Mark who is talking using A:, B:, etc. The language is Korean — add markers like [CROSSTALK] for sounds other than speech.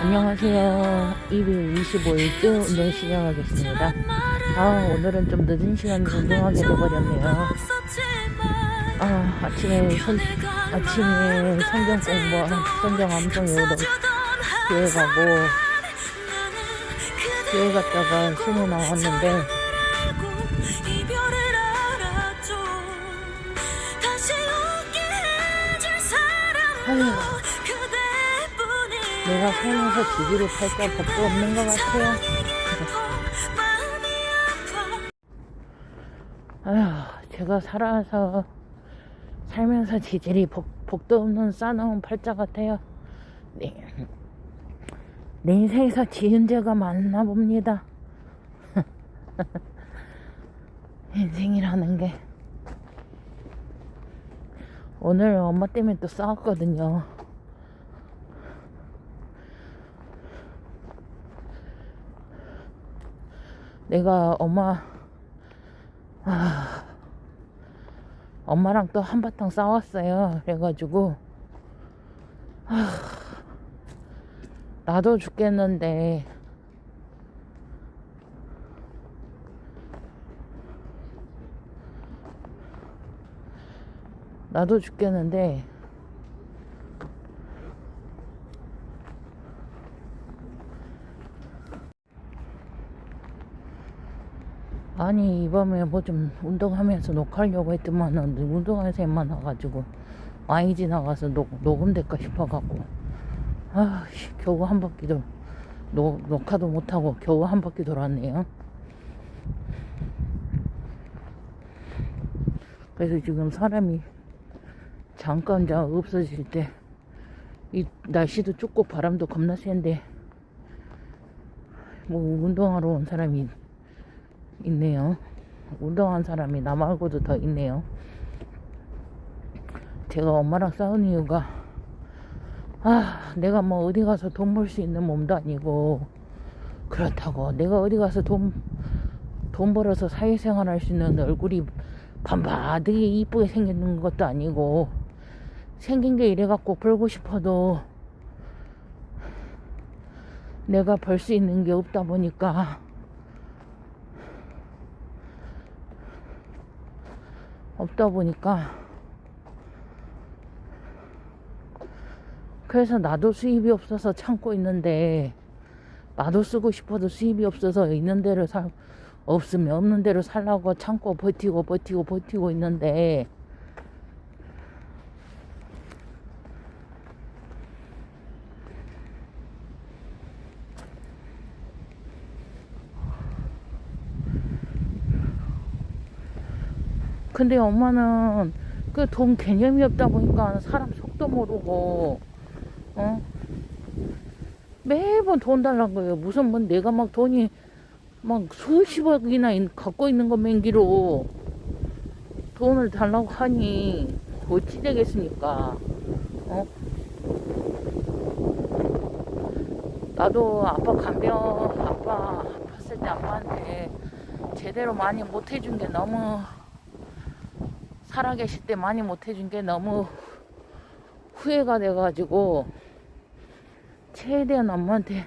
A: 안녕하세요. 2월 25일째 운동 시작하겠습니다. 아, 오늘은 좀 늦은 시간에 운동하게 돼버렸네요. 아, 아침에 선, 아침에 성경 공부, 성경 암송 외우러 교회 가고, 교회 갔다가 신이 나왔는데, 아휴, 내가 살면서 지지를 팔까 법도 없는 것 같아요. 아휴, 제가 살아서, 살면서 지질이 복, 복도 없는 싸나운 팔자 같아요. 네. 내 인생에서 지은 죄가 많나 봅니다. [LAUGHS] 인생이라는 게. 오늘 엄마 때문에 또 싸웠거든요. 내가 엄마, 아, 엄마랑 또 한바탕 싸웠어요. 그래가지고, 아, 나도 죽겠는데, 나도 죽겠는데, 아니 이밤에 뭐 좀 운동하면서 녹화하려고 했더만은 운동하는 셈만 나가지고 많이 지나가서 녹, 녹음될까 싶어갖고. 아 씨, 겨우 한 바퀴도 녹, 녹화도 못하고 겨우 한 바퀴 돌았네요. 그래서 지금 사람이 잠깐 자 없어질 때 이 날씨도 춥고 바람도 겁나 센데 뭐 운동하러 온 사람이 있네요. 운동한 사람이 나 말고도 더 있네요. 제가 엄마랑 싸운 이유가 아 내가 뭐 어디 가서 돈 벌 수 있는 몸도 아니고 그렇다고 내가 어디 가서 돈 돈 벌어서 사회생활 할 수 있는 얼굴이 반바하게 이쁘게 생기는 것도 아니고 생긴 게 이래갖고 벌고 싶어도 내가 벌 수 있는 게 없다 보니까 없다 보니까 그래서 나도 수입이 없어서 참고 있는데 나도 쓰고 싶어도 수입이 없어서 있는 대로 살 없으면 없는 대로 살라고 참고 버티고 버티고 버티고 있는데 근데 엄마는 그 돈 개념이 없다 보니까 사람 속도 모르고 어? 매번 돈 달라는 거예요. 무슨 뭐 내가 막 돈이 막 수십억이나 있- 갖고 있는 거 맹기로 돈을 달라고 하니 어찌 되겠습니까? 어? 나도 아빠 간병 아빠 아팠을 때 아빠한테 제대로 많이 못 해준 게 너무 살아계실 때 많이 못 해준 게 너무 후회가 돼가지고 최대한 엄마한테